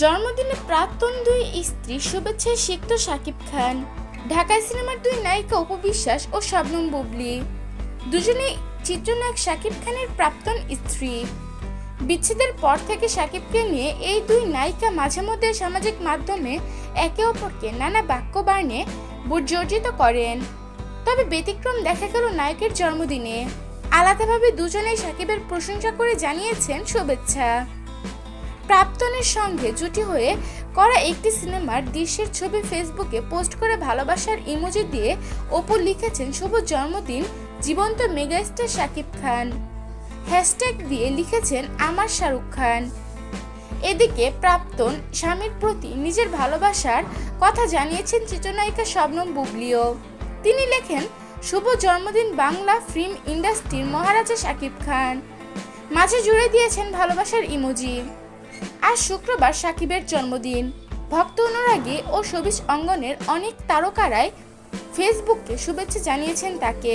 জন্মদিনে প্রাক্তন দুই স্ত্রী শুভেচ্ছায় সিক্ত শাকিব খান ঢাকায় সিনেমার দুই নায়িকা উপবিশ্বাস ও শবনম বুবলি। দুজনেই চিত্রনায়ক শাকিব খানের প্রাক্তন স্ত্রী। বিচ্ছেদের পর থেকে শাকিবকে নিয়ে এই দুই নায়িকা মাঝে মধ্যে সামাজিক মাধ্যমে একে অপরকে নানা বাক্য বার্ণে বুটজর্জিত করেন। তবে ব্যতিক্রম দেখা গেল নায়কের জন্মদিনে। আলাদাভাবে দুজনেই শাকিবের প্রশংসা করে জানিয়েছেন শুভেচ্ছা। প্রাক্তনের সঙ্গে জুটি হয়ে করা একটি সিনেমার দৃশ্যের ছবি ফেসবুকে পোস্ট করে ভালোবাসার ইমোজি দিয়ে অপু লিখেছেন, শুভ জন্মদিন, জীবন্ত মেগাস্টার শাকিব খান। হ্যাশট্যাগ দিয়ে লিখেছেন, আমার শাহরুখ খান। এদিকে প্রাক্তন স্বামীর প্রতি নিজের ভালোবাসার কথা জানিয়েছেন চিত্রনায়িকা শবনম বুবলিও। তিনি লেখেন, শুভ জন্মদিন বাংলা ফিল্ম ইন্ডাস্ট্রির মহারাজা শাকিব খান। মাঝে জুড়ে দিয়েছেন ভালোবাসার ইমোজি। আজ শুক্রবার সাকিবের জন্মদিন। ভক্ত অনুরাগী ও সবিজ অঙ্গনের অনেক তারকারাই ফেসবুকে শুভেচ্ছা জানিয়েছেন তাকে।